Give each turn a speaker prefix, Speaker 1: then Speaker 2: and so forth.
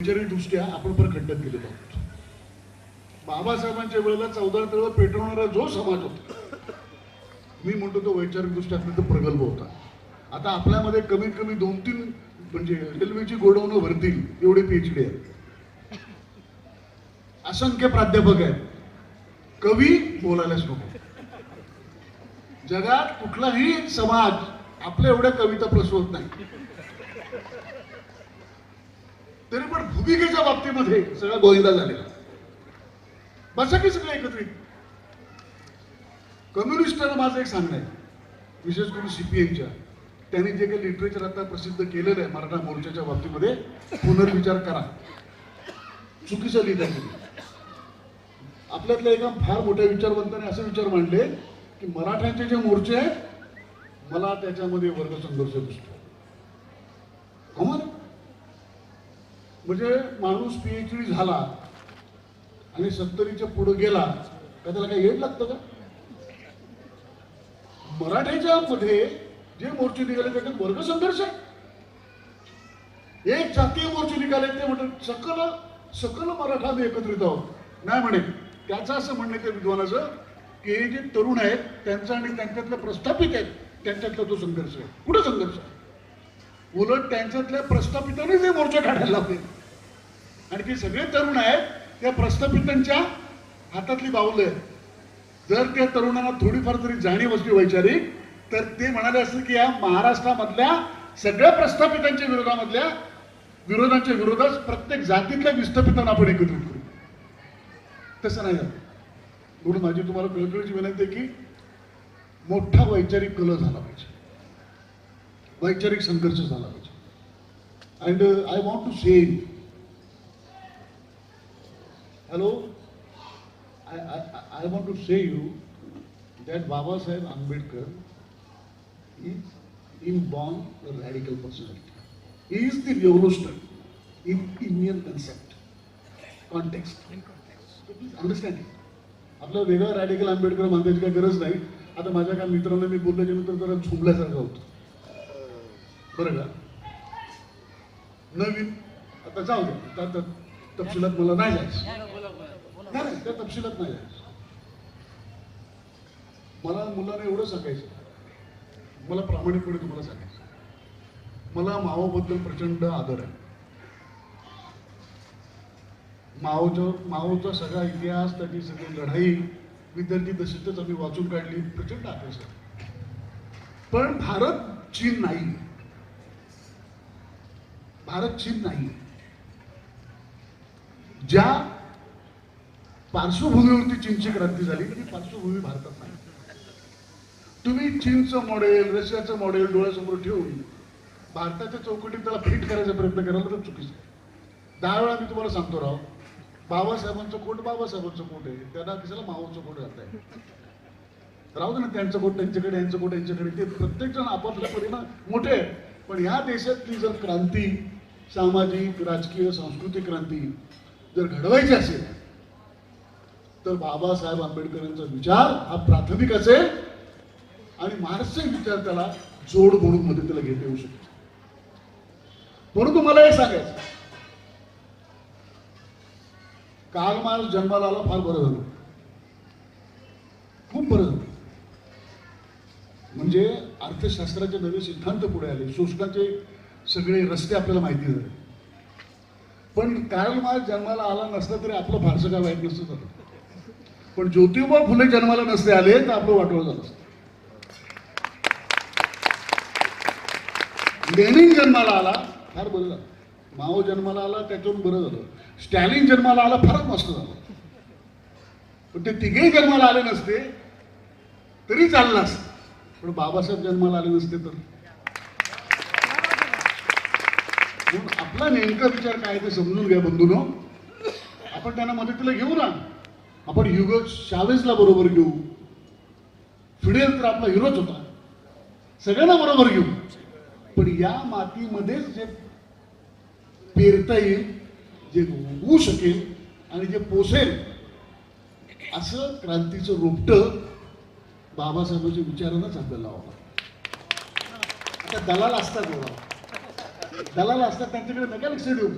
Speaker 1: दृष्ट्या आपण पण खंडन केलेलो आहोत बाबासाहेबांच्या वेळेला चौदा तळ पेटवणारा जो समाज होता मी म्हणतो तो वैचारिक दृष्ट्या अत्यंत प्रगल्भ होता. आता आपल्यामध्ये कमीत कमी दोन तीन म्हणजे रेल्वेची गोडवणं भरतील एवढे पीएचडी आहेत. असंख्य प्राध्यापक आहेत. कवी बोलायलाच नको. जगात कुठलाही समाज आपल्या एवढ्या कविता प्रसवत नाही. तरी पण भूमिकेच्या बाबतीमध्ये सगळा गोविंदा झालेला. बसा की सगळं एकत्रित. कम्युनिस्टांना माझं एक सांगणं आहे. विशेष करून सीपीएमच्या त्यांनी जे काही लिटरेचर आता प्रसिद्ध केलेलं आहे मराठा मोर्चाच्या बाबतीमध्ये पुनर्विचार करा. चुकीचं लिहिलं आहे आपल्यातल्या एका फार मोठ्या विचारवंताने असे विचार मांडले की मराठ्यांचे जे मोर्चे आहेत मला त्याच्यामध्ये वर्ग संघर्ष दिसतो कमाल आहे. म्हणजे माणूस पीएचडी झाला आणि सत्तरीच्या पुढे गेला का त्याला काही येड लागतं का? मराठ्याच्या मध्ये जे मोर्चे निघाले त्याच्यात वर्ग संघर्ष आहे. एक जातीय मोर्चे निघाले ते म्हणतात सकल सकल मराठा आम्ही एकत्रित आहोत. नाही म्हणे त्याचं असं म्हणणं आहे त्या विद्वानाचं की हे जे तरुण आहेत त्यांचा आणि त्यांच्यातले प्रस्थापित आहेत त्यांच्यातला तो संघर्ष आहे. कुठं संघर्ष आहे? उलट त्यांच्यातल्या प्रस्थापितांनी ते मोर्चा काढायला लावले आणि ते सगळे तरुण आहेत त्या प्रस्थापितांच्या हातातली बाहुलं आहेत. जर त्या तरुणांना थोडीफार तरी जाणीव असली वैचारिक तर ते म्हणाले असतील की या महाराष्ट्रामधल्या सगळ्या प्रस्थापितांच्या विरोधामधल्या विरोधांच्या विरोधात प्रत्येक जातीतल्या विस्थापितांना आपण एकत्रित करू. तसं नाही झालं. म्हणून माझी तुम्हाला कळकळीची विनंती आहे की मोठा वैचारिक कल झाला पाहिजे. वैचारिक संघर्ष झाला पाहिजे. And I want to say hello I I I want to say you that Babasaheb Ambedkar is in born radical personality is the revolutionary in Indian concept context understanding आपलं वेगळं रॅडिकल आंबेडकर म्हणण्याची काय गरज नाही. आता माझ्या काही मित्रांनो मी बोलल्याच्यानंतर जरा झुंबल्यासारखं होतं. बरं का? नवीन. आता जाऊ होतं तपशिलात मला नाही जायचं. नाही त्या तपशिलात नाही मला मुलांना एवढं सांगायचं मला प्रामाणिकपणे तुम्हाला सांगायचं मला मावाबद्दल प्रचंड आदर आहे. माओचं माओचा सगळा इतिहास त्याची सगळी लढाई विद्यार्थी दशेतच आम्ही वाचून काढली. प्रचंड अभ्यास पण भारत चीन नाही. भारत चीन नाही. ज्या पार्श्वभूमीवरती चीनची क्रांती झाली ती पार्श्वभूमी भारतात नाही. तुम्ही चीनचं मॉडेल रशियाचं मॉडेल डोळ्यासमोर ठेवून भारताच्या चौकटीत त्याला फिट करायचा प्रयत्न करायला तर चुकीचं दहा वेळा मी तुम्हाला सांगतो राव बाबासाहेबांचं कोट बाबासाहेबांचं कोट आहे त्यांना कशाला मावचं कोट घालताय? राहू दे ना त्यांचं कोट त्यांच्याकडे यांचं कोट यांच्याकडे. ते प्रत्येक जण आपापल्या परीनं मोठे आहे पण ह्या देशातली जर क्रांती सामाजिक राजकीय सांस्कृतिक क्रांती जर घडवायची असेल तर बाबासाहेब आंबेडकरांचा विचार हा प्राथमिक असेल आणि मानसिक विचार त्याला जोड म्हणून मध्ये त्याला घेता येऊ शकतो. म्हणून तुम्हाला हे सांगायचं काल मार्क्स जन्माला आला फार बरं झालं. खूप बरं झालं. म्हणजे अर्थशास्त्राचे नवे सिद्धांत पुढे आले. शोषणाचे सगळे रस्ते आपल्याला माहिती झाले. पण कार्ल मार्क्स जन्माला आला नसला तरी आपलं फारसं काय वाईट नसतं झालं. पण ज्योतिबा फुले जन्माला नसते आले तर आपलं वाटोळ झालं असतं. लेनिन जन्माला आला फार बरं झालं. माओ जन्माला आला त्याच्यावरून बरं झालं. स्टॅलिन जन्माला आला फारच मस्त झालं. पण ते तिघेही जन्माला आले नसते तरी चाललं असतं. पण बाबासाहेब जन्माला आले नसते तर. म्हणून आपला नेमका विचार काय ते समजून घ्या बंधून. आपण त्यांना मदतीला घेऊ ना आपण युग शावेजला बरोबर घेऊ. फिडेल तर आपला हिरोच होता. सगळ्यांना बरोबर घेऊ. पण या मातीमध्येच जे पेरता येईल जे उगवू शकेल आणि जे पोसेल असं क्रांतीचं रोपटं बाबासाहेबांच्या विचारानंच आपल्याला लावावं आता दलाल असतात दलाल असतात त्यांच्याकडे नका लक्ष देऊ